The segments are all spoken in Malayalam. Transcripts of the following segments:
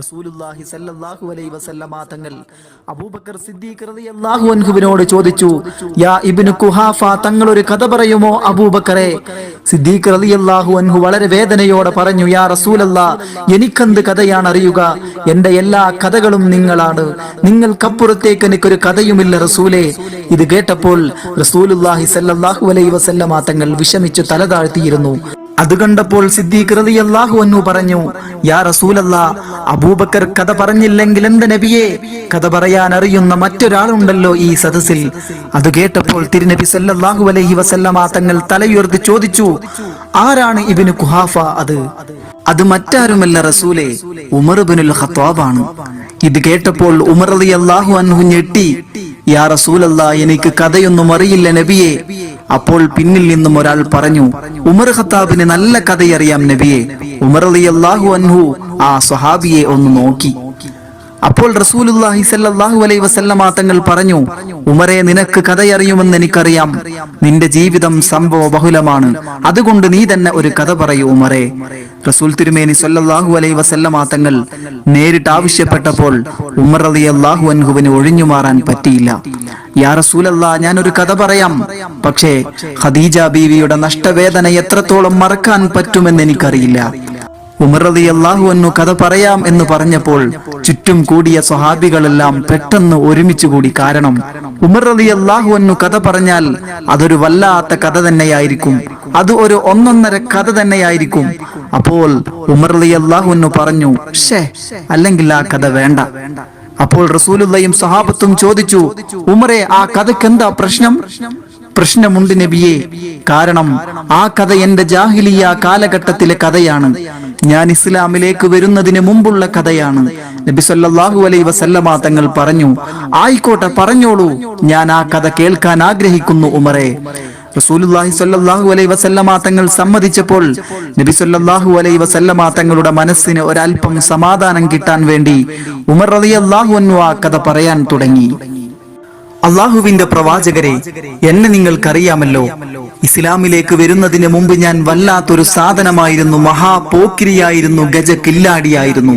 റസൂലുള്ളാഹി സല്ലല്ലാഹു അലൈഹി വസല്ലമ തങ്ങൾ അബൂബക്കർ സിദ്ദീഖ് റളിയല്ലാഹു അൻഹുവിനോട് ചോദിച്ചു യാ ഇബ്നു കുഹാഫ തങ്ങൾ ഒരു കഥ പറയുമോ അബൂബക്കറെ? സിദ്ദീഖ് റളിയല്ലാഹു അൻഹു വളരെ വേദനയോടെ പറഞ്ഞു യാ റസൂലല്ലാ എനിക്കെന്ത് കഥയാണ് അറിയുക എന്റെ എല്ലാ കഥകളും നിങ്ങളാണ്. നിങ്ങൾക്കപ്പുറത്തേക്ക് എനിക്കൊരു കഥയുമില്ല റസൂലേ. ഇത് കേട്ടപ്പോൾ റസൂലുള്ളാഹി സല്ലല്ലാഹു അലൈഹി വസല്ലമ തങ്ങൾ വിഷമിച്ചു തല താഴ്ത്തിയിരുന്നു. അത് കണ്ടപ്പോൾ സിദ്ദീഖ് അള്ളാഹു അൻഹു പറഞ്ഞു യാ റസൂലല്ല അബൂബക്കർ കഥ പറഞ്ഞില്ലെങ്കിൽ എന്ത് നബിയെ? കഥ പറയാൻ അറിയുന്ന മറ്റൊരാളുണ്ടല്ലോ ഈ സദസ്സിൽ. അത് കേട്ടപ്പോൾ തിരുനബി സല്ലല്ലാഹു അലൈഹി വസല്ലമ തങ്ങൾ തലയുയർത്തി ചോദിച്ചു ആരാണ് ഇബിന് കുഹാഫ അത്? അത് മറ്റാരുമല്ല റസൂലെ ഉമർ ബിനുൽ ഖത്താബാണ്. ഇത് കേട്ടപ്പോൾ ഉമർ അലി അള്ളാഹു അൻഹു ഞെട്ടി. യാ റസൂലല്ല എനിക്ക് കഥയൊന്നും അറിയില്ല നബിയെ. അപ്പോൾ പിന്നിൽ നിന്നും ഒരാൾ പറഞ്ഞു ഉമർ ഖത്താബിന് നല്ല കഥയറിയാം നബിയെ. ഉമർ അലി അള്ളാഹു അൻഹു ആ സ്വഹാബിയെ ഒന്ന് നോക്കി. അപ്പോൾ റസൂലുള്ളാഹി സല്ലല്ലാഹു അലൈഹി വസല്ലമ തങ്ങൾ പറഞ്ഞു ഉമരെ നിനക്ക് കഥയറിയുമെന്ന് എനിക്കറിയാം. നിന്റെ ജീവിതം സംഭവ ബഹുലമാണ് അതുകൊണ്ട് നീ തന്നെ ഒരു കഥ പറയൂ ഉമറെ. റസൂൽ തിരുമേനി സൊല്ലാഹു അലൈ വസല്ലമ തങ്ങൾ നേരിട്ട് ആവശ്യപ്പെട്ടപ്പോൾ ഉമർ അലി അള്ളാഹു അൻഹുവിന് ഒഴിഞ്ഞു മാറാൻ പറ്റിയില്ല. യാ റസൂലല്ലാ ഒരു കഥ പറയാം. പക്ഷേ ഖദീജ ബീവിയുടെ നഷ്ടവേദന എത്രത്തോളം മറക്കാൻ പറ്റുമെന്ന് എനിക്കറിയില്ല. ഉമർ അലി അള്ളാഹു അന്നു കഥ പറയാം എന്ന് പറഞ്ഞപ്പോൾ ചുറ്റും കൂടിയ സ്വഹാബികളെല്ലാം പെട്ടെന്ന് ഒരുമിച്ച് കൂടി കാരണം ഉമർ റളിയല്ലാഹു അൻഹു കഥ പറഞ്ഞാൽ അതൊരു വല്ലാത്ത കഥ തന്നെയായിരിക്കും. അത് ഒരു ഒന്നൊന്നര കഥ തന്നെയായിരിക്കും. അപ്പോൾ ഉമർ റളിയല്ലാഹു അൻഹു പറഞ്ഞു ഷേ അല്ലെങ്കിൽ ആ കഥ വേണ്ട. അപ്പോൾ റസൂലുള്ളയും സഹാബത്തും ചോദിച്ചു ഉമറെ ആ കഥയ്ക്ക് എന്താ പ്രശ്നം? പ്രശ്നമുണ്ട് നബിയെ കാരണം ആ കഥ എന്റെ ജാഹിലിയ കാലഘട്ടത്തിലെ കഥയാണ്. ഞാൻ ഇസ്ലാമിലേക്ക് വരുന്നതിന് മുമ്പുള്ള കഥയാണ്. നബി സല്ലല്ലാഹു അലൈഹി വസല്ലമ തങ്ങൾ പറഞ്ഞു ആയിക്കോട്ടെ പറഞ്ഞോളൂ. ഞാൻ ആ കഥ കേൾക്കാൻ ആഗ്രഹിക്കുന്നു ഉമറെ. റസൂലുള്ളാഹി സ്വല്ലല്ലാഹു അലൈഹി വസല്ലമ തങ്ങൾ സമ്മതിച്ചപ്പോൾ നബി സല്ലല്ലാഹു അലൈഹി വസല്ലമ തങ്ങളുടെ മനസ്സിന് ഒരൽപ്പം സമാധാനം കിട്ടാൻ വേണ്ടി ഉമർ റളിയല്ലാഹു അൻഹു ആ കഥ പറയാൻ തുടങ്ങി. അള്ളാഹുവിന്റെ പ്രവാചകരെ എന്നെ നിങ്ങൾക്കറിയാമല്ലോ. ഇസ്ലാമിലേക്ക് വരുന്നതിന് മുമ്പ് ഞാൻ വല്ലാത്തൊരു സാധനമായിരുന്നു മഹാപോക്കിരിയായിരുന്നു ഗജ കില്ലാടിയായിരുന്നു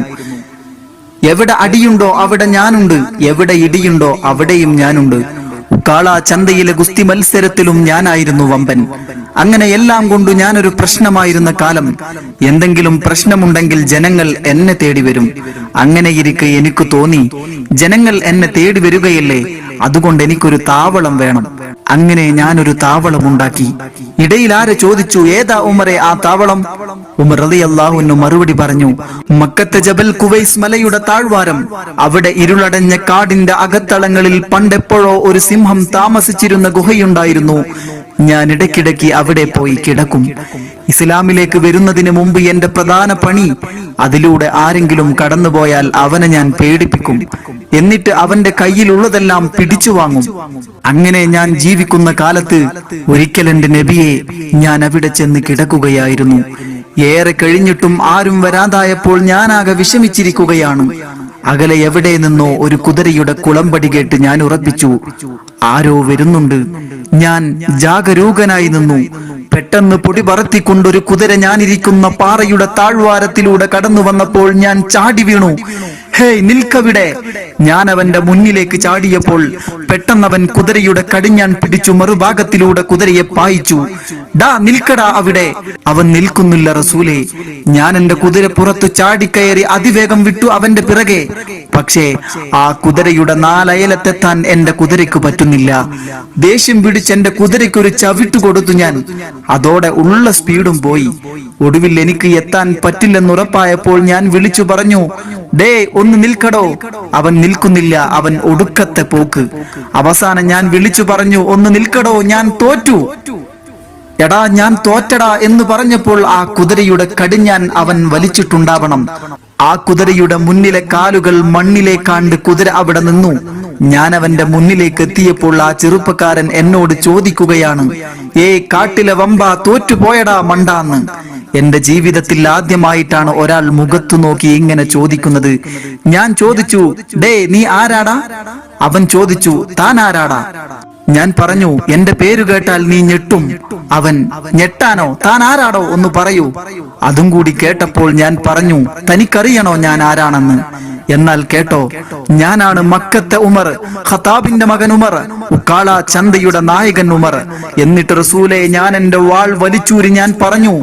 എവിടെ അടിയുണ്ടോ അവിടെ ഞാനുണ്ട് എവിടെ ഇടിയുണ്ടോ അവിടെയും ഞാനുണ്ട്. കാള ചന്തയിലെ ഗുസ്തി മത്സരത്തിലും ഞാനായിരുന്നു വമ്പൻ. അങ്ങനെ എല്ലാം കൊണ്ടു ഞാനൊരു പ്രശ്നമായിരുന്ന കാലം. എന്തെങ്കിലും പ്രശ്നമുണ്ടെങ്കിൽ ജനങ്ങൾ എന്നെ തേടി വരും. അങ്ങനെ ഇരിക്കെ എനിക്ക് തോന്നി ജനങ്ങൾ എന്നെ തേടി വരികയല്ലേ? അതുകൊണ്ട് എനിക്കൊരു താവളം വേണം. അങ്ങനെ ഞാനൊരു താവളം ഉണ്ടാക്കി. ഇടയിൽ ആരെ ചോദിച്ചു ഏതാ ഉമറെ ആ താവളം? ഉമർ അലി റളിയല്ലാഹുവിന് മറുപടി പറഞ്ഞു മക്കത്തെ ജബൽ കുവൈസ് മലയുടെ താഴ്വാരം. അവിടെ ഇരുളടഞ്ഞ കാടിന്റെ അകത്തളങ്ങളിൽ പണ്ടെപ്പോഴോ ഒരു സിംഹം താമസിച്ചിരുന്ന ഗുഹയുണ്ടായിരുന്നു. ഞാൻ ഇടയ്ക്കിടയ്ക്ക് അവിടെ പോയി കിടക്കും. ഇസ്ലാമിലേക്ക് വരുന്നതിന് മുമ്പ് എന്റെ പ്രധാന പണി അതിലൂടെ ആരെങ്കിലും കടന്നുപോയാൽ അവനെ ഞാൻ പേടിപ്പിക്കും. എന്നിട്ട് അവന്റെ കയ്യിലുള്ളതെല്ലാം പിടിച്ചു വാങ്ങും. അങ്ങനെ ഞാൻ ജീവിക്കുന്ന കാലത്ത് ഒരിക്കൽ എന്റെ നബിയെ ഞാൻ അവിടെ ചെന്ന് കിടക്കുകയായിരുന്നു. ഏറെ കഴിഞ്ഞിട്ടും ആരും വരാതായപ്പോൾ ഞാനാകെ വിഷമിച്ചിരിക്കുകയാണ്. അകലെ എവിടെ നിന്നോ ഒരു കുതിരയുടെ കുളമ്പടി കേട്ട് ഞാൻ ഉറപ്പിച്ചു ആരോ വരുന്നുണ്ട്. ഞാൻ ജാഗരൂകനായി നിന്നു. പെട്ടെന്ന് പൊടി പറത്തിക്കൊണ്ടൊരു കുതിര ഞാനിരിക്കുന്ന പാറയുടെ താഴ്വാരത്തിലൂടെ കടന്നു വന്നപ്പോൾ ഞാൻ ചാടി വീണു. ഹേയ് നിൽക്കവിടെ. ഞാൻ അവന്റെ മുന്നിലേക്ക് ചാടിയപ്പോൾ പെട്ടെന്നവൻ കുതിരയുടെ കടിഞ്ഞാൻ പിടിച്ചു മറുഭാഗത്തിലൂടെ കുതിരയെ പായിച്ചു. ഡാ നിൽക്കടാ അവിടെ. അവൻ നിൽക്കുന്നില്ല റസൂലെ. ഞാൻ എന്റെ കുതിര പുറത്തു ചാടിക്കയറി അതിവേഗം വിട്ടു അവന്റെ പിറകെ. പക്ഷേ ആ കുതിരയുടെ നാലയലത്തെത്താൻ എന്റെ കുതിരയ്ക്ക് പറ്റുന്നില്ല. ദേഷ്യം പിടിച്ച് എന്റെ കുതിരയ്ക്കൊരു ചവിട്ടു കൊടുത്തു ഞാൻ. അതോടെ ഉള്ള സ്പീഡും പോയി. ഒടുവിൽ എനിക്ക് എത്താൻ പറ്റില്ലെന്നുറപ്പായപ്പോൾ ഞാൻ വിളിച്ചു പറഞ്ഞു ഡേ ഒന്ന് നിൽക്കടോ. അവൻ നിൽക്കുന്നില്ല അവൻ ഒടുക്കത്തെ പോക്ക്. അവസാനം ഞാൻ വിളിച്ചു പറഞ്ഞു ഒന്ന് നിൽക്കടോ ഞാൻ തോറ്റു. എടാ ഞാൻ തോറ്റടാ എന്ന് പറഞ്ഞപ്പോൾ ആ കുതിരയുടെ കടിഞ്ഞാൻ അവൻ വലിച്ചിട്ടുണ്ടാവണം. ആ കുതിരയുടെ മുന്നിലെ കാലുകൾ മണ്ണിലേക്കാണ്ട് കുതിര അവിടെ നിന്നു. ഞാൻ അവന്റെ മുന്നിലേക്ക് എത്തിയപ്പോൾ ആ ചെറുപ്പക്കാരൻ എന്നോട് ചോദിക്കുകയാണ് ഏ കാട്ടിലെ വമ്പ തോറ്റുപോയടാ മണ്ടാന്ന്. എന്റെ ജീവിതത്തിൽ ആദ്യമായിട്ടാണ് ഒരാൾ മുഖത്തു നോക്കി ഇങ്ങനെ ചോദിക്കുന്നത്. ഞാൻ ചോദിച്ചു ഡേ നീ ആരാടാ? അവൻ ചോദിച്ചു താൻ ആരാടാ? ഞാൻ പറഞ്ഞു എന്റെ പേര് കേട്ടാൽ നീ ഞെട്ടും. അവൻ ഞെട്ടാനോ? താൻ ആരാടോ? ഒന്ന് പറയൂ. അതും കൂടി കേട്ടപ്പോൾ ഞാൻ പറഞ്ഞു തനിക്കറിയണോ ഞാൻ ആരാണെന്ന്? എന്നാൽ കേട്ടോ ഞാനാണ് മക്കത്തെ ഉമർ ഖത്താബിന്റെ മകൻ ഉമർ ഉക്കാള ചന്തയുടെ നായകൻ ഉമർ. എന്നിട്ട് റസൂലെ ഞാൻ എന്റെ വാൾ വലിച്ചൂരി ഞാൻ പറഞ്ഞു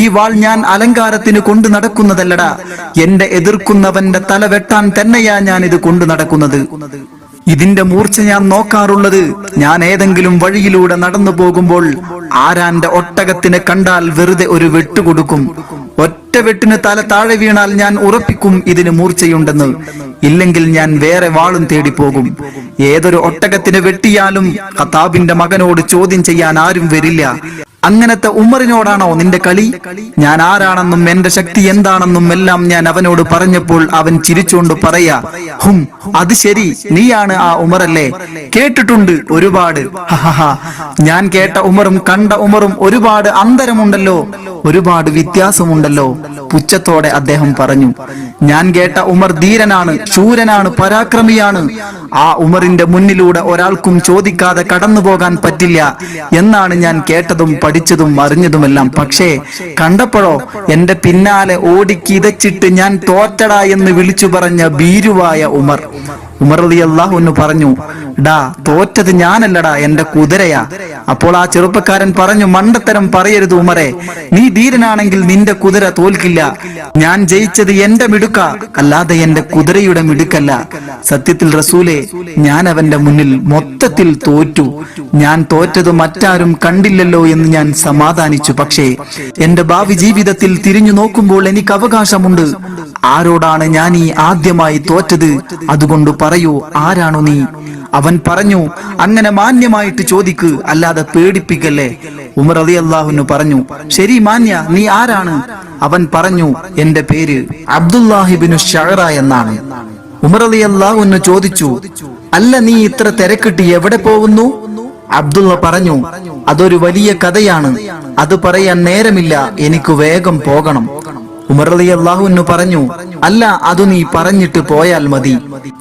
ഈ വാൾ ഞാൻ അലങ്കാരത്തിന് കൊണ്ടു നടക്കുന്നതല്ലടാ. എന്റെ എതിർക്കുന്നവന്റെ തല വെട്ടാൻ തന്നെയാ ഞാൻ ഇത് കൊണ്ടു നടക്കുന്നത്. ഇതിന്റെ മൂർച്ച ഞാൻ നോക്കാറുള്ളത് ഞാൻ ഏതെങ്കിലും വഴിയിലൂടെ നടന്നു പോകുമ്പോൾ ആരാന്റെ ഒട്ടകത്തിനെ കണ്ടാൽ വെറുതെ ഒരു വെട്ട് കൊടുക്കും ഒറ്റ വെട്ടിന് തല താഴെ വീണാൽ ഞാൻ ഉറപ്പിക്കും ഇതിന് മൂർച്ചയുണ്ടെന്ന്. ഇല്ലെങ്കിൽ ഞാൻ വേറെ വാളും തേടി പോകും ഏതൊരു ഒട്ടകത്തിന് വെട്ടിയാലും ഖത്താബിന്റെ മകനോട് ചോദ്യം ചെയ്യാൻ ആരും വരില്ല. അങ്ങനത്തെ ഉമറിനോടാണോ നിന്റെ കളി? ഞാൻ ആരാണെന്നും എന്റെ ശക്തി എന്താണെന്നും എല്ലാം ഞാൻ അവനോട് പറഞ്ഞപ്പോൾ അവൻ ചിരിച്ചുകൊണ്ട് പറയാ ഹും അത് ശരി നീയാണ് ആ ഉമറല്ലേ? കേട്ടിട്ടുണ്ട് ഒരുപാട്. ഞാൻ കേട്ട ഉമറും കണ്ട ഉമറും ഒരുപാട് അന്തരമുണ്ടല്ലോ ഒരുപാട് വ്യത്യാസമുണ്ടല്ലോ പുച്ഛത്തോടെ അദ്ദേഹം പറഞ്ഞു. ഞാൻ കേട്ട ഉമർ ധീരനാണ് ശൂരനാണ് പരാക്രമിയാണ്. ആ ഉമറിന്റെ മുന്നിലൂടെ ഒരാൾക്കും ചോദിക്കാതെ കടന്നു പോകാൻ പറ്റില്ല എന്നാണ് ഞാൻ കേട്ടതും പഠിച്ചതും അറിഞ്ഞതുമെല്ലാം. പക്ഷേ കണ്ടപ്പോഴോ എന്റെ പിന്നാലെ ഓടി കിതച്ചിട്ട് ഞാൻ തോറ്റടാ എന്ന് വിളിച്ചു പറഞ്ഞ ഭീരുവായ ഉമർ. ഉമർ അലി അള്ളാഹു പറഞ്ഞു ഡാ തോറ്റത് ഞാനല്ലടാ എന്റെ കുതിരയാ. അപ്പോൾ ആ ചെറുപ്പക്കാരൻ പറഞ്ഞു മണ്ടത്തരം പറയരുത് ഉമറെ. നീ ധീരനാണെങ്കിൽ നിന്റെ കുതിര തോൽക്കില്ല. ഞാൻ ജയിച്ചത് എന്റെ മിടുക്ക അല്ലാതെ എന്റെ കുതിരയുടെ മിടുക്കല്ല. സത്യത്തിൽ റസൂലെ ഞാൻ അവന്റെ മുന്നിൽ മൊത്തത്തിൽ തോറ്റു. ഞാൻ തോറ്റത് മറ്റാരും കണ്ടില്ലല്ലോ എന്ന് ഞാൻ സമാധാനിച്ചു. പക്ഷേ എന്റെ ഭാവി ജീവിതത്തിൽ തിരിഞ്ഞു നോക്കുമ്പോൾ എനിക്ക് അവകാശമുണ്ട്. ആരോടാണ് ഞാൻ ഈ ആദ്യമായി തോറ്റത്? അതുകൊണ്ട് പറയൂ ആരാണോ നീ? അവൻ പറഞ്ഞു അങ്ങനെ മാന്യമായിട്ട് ചോദിക്ക് അല്ലാതെ പേടിപ്പിക്കല്ലേ? ഉമർ അലി അള്ളാഹുനു പറഞ്ഞു ശരി മാന്യ നീ ആരാണ്? അവൻ പറഞ്ഞു എന്റെ പേര് അബ്ദുല്ലാഹിബിനു ഷഹറ എന്നാണ്. ഉമർ അലി അള്ളാഹുന്ന് ചോദിച്ചു അല്ല നീ ഇത്ര തിരക്കിട്ട് എവിടെ പോകുന്നു? അബ്ദുള്ള പറഞ്ഞു അതൊരു വലിയ കഥയാണ്. അത് പറയാൻ നേരമില്ല. എനിക്ക് വേഗം പോകണം. ഉമർ അലി അള്ളാഹുന്ന് പറഞ്ഞു അല്ല അത് നീ പറഞ്ഞിട്ട് പോയാൽ മതി.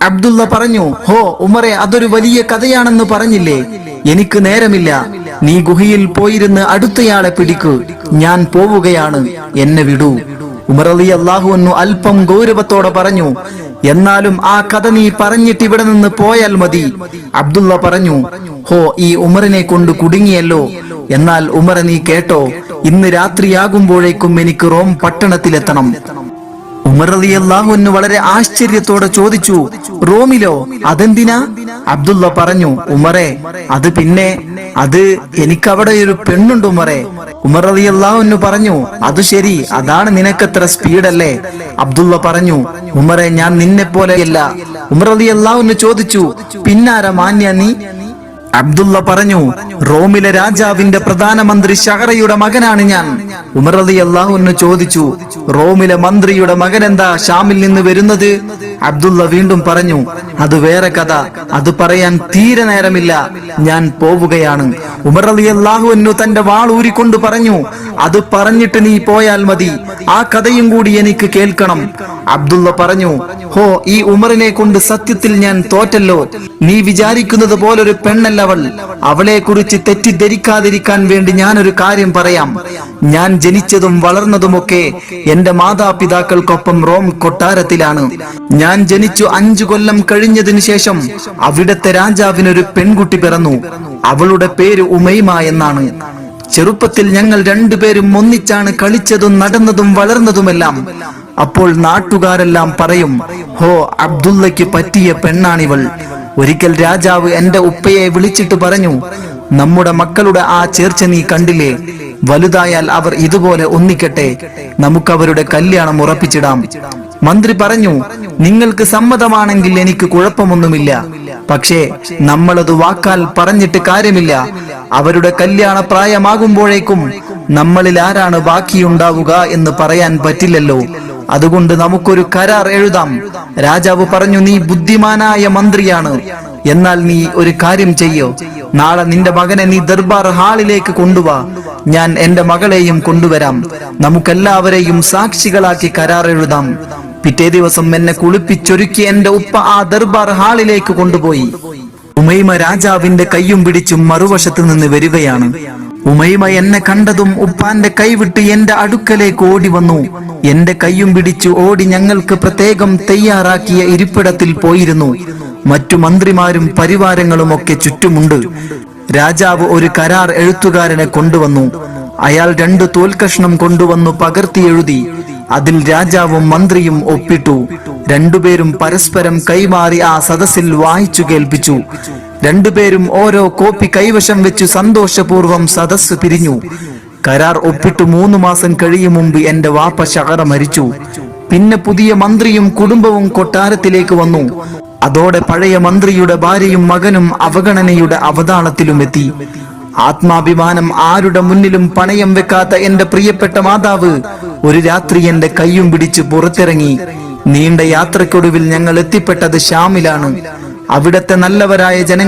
അബ്ദുള്ള പറഞ്ഞു ഹോ ഉമറെ അതൊരു വലിയ കഥയാണെന്ന് പറഞ്ഞില്ലേ? എനിക്ക് നേരമില്ല. നീ ഗുഹയിൽ പോയിരുന്ന് അടുത്തയാളെ പിടിക്കു. ഞാൻ പോവുകയാണ്. എന്നെ വിടൂ. ഉമർ അലി അള്ളാഹുന്നു അല്പം ഗൗരവത്തോടെ പറഞ്ഞു എന്നാലും ആ കഥ നീ പറഞ്ഞിട്ട് ഇവിടെ നിന്ന് പോയാൽ മതി. അബ്ദുള്ള പറഞ്ഞു ഹോ ഈ ഉമറിനെ കൊണ്ട് കുടുങ്ങിയല്ലോ. എന്നാൽ ഉമർ നീ കേട്ടോ ഇന്ന് രാത്രിയാകുമ്പോഴേക്കും എനിക്ക് റോം പട്ടണത്തിലെത്തണം. ഉമർ അലി അള്ളാഹുന്ന് വളരെ ആശ്ചര്യത്തോടെ ചോദിച്ചു റോമിലോ? അതെന്തിനാ? അബ്ദുള്ള പറഞ്ഞു ഉമറെ അത് പിന്നെ അത് എനിക്കവിടെ ഒരു പെണ്ണുണ്ട് ഉമറെ. ഉമർ അലി അള്ളാഹുന്ന് പറഞ്ഞു അത് ശരി അതാണ് നിനക്കത്ര സ്പീഡല്ലേ? അബ്ദുള്ള പറഞ്ഞു ഉമറെ ഞാൻ നിന്നെ പോലെയല്ല ഉമർ അലി അള്ളാഹുന്ന് ചോദിച്ചു പിന്നാര മാന്യ നീ? അബ്ദുള്ള പറഞ്ഞു റോമിലെ രാജാവിന്റെ പ്രധാനമന്ത്രി ഷഹറയുടെ മകനാണ് ഞാൻ. ഉമർ അലി അള്ളാഹുന്ന് ചോദിച്ചു റോമിലെ മന്ത്രിയുടെ മകൻ എന്താ ഷാമിൽ നിന്ന് വരുന്നത്? അബ്ദുള്ള വീണ്ടും പറഞ്ഞു അത് വേറെ കഥ അത് പറയാൻ തീരെ നേരമില്ല ഞാൻ പോവുകയാണ്. ഉമർ അലി അള്ളാഹുവിനു തന്റെ വാൾ ഊരിക്കൊണ്ട് പറഞ്ഞു അത് പറഞ്ഞിട്ട് നീ പോയാൽ മതി. ആ കഥയും കൂടി എനിക്ക് കേൾക്കണം. അബ്ദുള്ള പറഞ്ഞു ഹോ ഈ ഉമറിനെ കൊണ്ട് സത്യത്തിൽ ഞാൻ തോറ്റല്ലോ. നീ വിചാരിക്കുന്നത് പോലൊരു പെണ്ണല്ല അവൾ അവളെ കുറിച്ച് തെറ്റിദ്ധരിക്കാതിരിക്കാൻ വേണ്ടി ഞാനൊരു കാര്യം പറയാം. ഞാൻ ജനിച്ചതും വളർന്നതുമൊക്കെ എന്റെ മാതാപിതാക്കൾക്കൊപ്പം റോം കൊട്ടാരത്തിലാണ്. ഞാൻ ജനിച്ചു അഞ്ചു കൊല്ലം കഴിഞ്ഞതിനു ശേഷം അവിടത്തെ രാജാവിനൊരു പെൺകുട്ടി പിറന്നു. അവളുടെ പേര് ഉമൈമ എന്നാണ്. ചെറുപ്പത്തിൽ ഞങ്ങൾ രണ്ടുപേരും ഒന്നിച്ചാണ് കളിച്ചതും നടന്നതും വളർന്നതുമെല്ലാം. അപ്പോൾ നാട്ടുകാരെല്ലാം പറയും ഹോ അബ്ദുള്ളയ്ക്ക് പറ്റിയ പെണ്ണാണിവൾ. ഒരിക്കൽ രാജാവ് എന്റെ ഉപ്പയെ വിളിച്ചിട്ട് പറഞ്ഞു നമ്മുടെ മക്കളുടെ ആ ചേർച്ച നീ കണ്ടില്ലേ? വലുതായാൽ അവർ ഇതുപോലെ ഒന്നിക്കട്ടെ. നമുക്ക് അവരുടെ കല്യാണം ഉറപ്പിച്ചിടാം. മന്ത്രി പറഞ്ഞു നിങ്ങൾക്ക് സമ്മതമാണെങ്കിൽ എനിക്ക് കുഴപ്പമൊന്നുമില്ല. പക്ഷേ നമ്മളത് വാക്കാൽ പറഞ്ഞിട്ട് കാര്യമില്ല. അവരുടെ കല്യാണ പ്രായമാകുമ്പോഴേക്കും നമ്മളിൽ ആരാണ് ബാക്കിയുണ്ടാവുക എന്ന് പറയാൻ പറ്റില്ലല്ലോ. അതുകൊണ്ട് നമുക്കൊരു കരാർ എഴുതാം. രാജാവ് പറഞ്ഞു നീ ബുദ്ധിമാനായ മന്ത്രിയാണ്. എന്നാൽ നീ ഒരു കാര്യം ചെയ്യോ. നാളെ നിന്റെ മകനെ നീ ദർബാർ ഹാളിലേക്ക് കൊണ്ടുവാ. ഞാൻ എന്റെ മകളെയും കൊണ്ടുവരാം. നമുക്കെല്ലാവരെയും സാക്ഷികളാക്കി കരാർ എഴുതാം. പിറ്റേ ദിവസം എന്നെ കുളിപ്പിച്ചൊരുക്കി എന്റെ ഉപ്പ ആ ദർബാർ ഹാളിലേക്ക് കൊണ്ടുപോയി. ഉമൈമ രാജാവിന്റെ കയ്യും പിടിച്ചും മറുവശത്ത് നിന്ന് വരികയാണ്. ഉമൈമ എന്നെ കണ്ടതും ഉപ്പാന്റെ കൈവിട്ട് എന്റെ അടുക്കലേക്ക് ഓടി വന്നു. എന്റെ കയ്യും പിടിച്ചു ഓടി ഞങ്ങൾക്ക് പ്രത്യേകം തയ്യാറാക്കിയ ഇരിപ്പിടത്തിൽ പോയിരുന്നു. മറ്റു മന്ത്രിമാരും പരിവാരങ്ങളും ഒക്കെ ചുറ്റുമുണ്ട്. രാജാവ് ഒരു കരാർ എഴുത്തുകാരനെ കൊണ്ടുവന്നു. അയാൾ രണ്ടു തോൽക്കഷ്ണം കൊണ്ടുവന്നു പകർത്തി എഴുതി. അതിൽ രാജാവും മന്ത്രിയും ഒപ്പിട്ടു. രണ്ടുപേരും പരസ്പരം കൈമാറി ആ സദസ്സിൽ വായിച്ചു കേൾപ്പിച്ചു. രണ്ടുപേരും ഓരോ കോപ്പി കൈവശം വെച്ചു സന്തോഷപൂർവം സദസ്സ് പിരിഞ്ഞു. കരാർ ഒപ്പിട്ട് മൂന്ന് മാസം കഴിയും മുമ്പ് എന്റെ വാപ്പ ശകറ മരിച്ചു. പിന്നെ പുതിയ മന്ത്രിയും കുടുംബവും കൊട്ടാരത്തിലേക്ക് വന്നു. അതോടെ പഴയ മന്ത്രിയുടെ ഭാര്യയും മകനും അവഗണനയുടെ അവതാളത്തിലുമെത്തി ആത്മാഭിമാനം ആരുടെ മുന്നിലും പണയം വെക്കാത്ത എന്റെ പ്രിയപ്പെട്ട മാതാവ് ഒരു രാത്രി എന്റെ കൈയും പിടിച്ച് പുറത്തിറങ്ങി. നീണ്ട യാത്രക്കൊടുവിൽ ഞങ്ങൾ എത്തിപ്പെട്ടത് ഷാമിലാണ്. അവിടത്തെ നല്ലവരായ ജനങ്ങൾ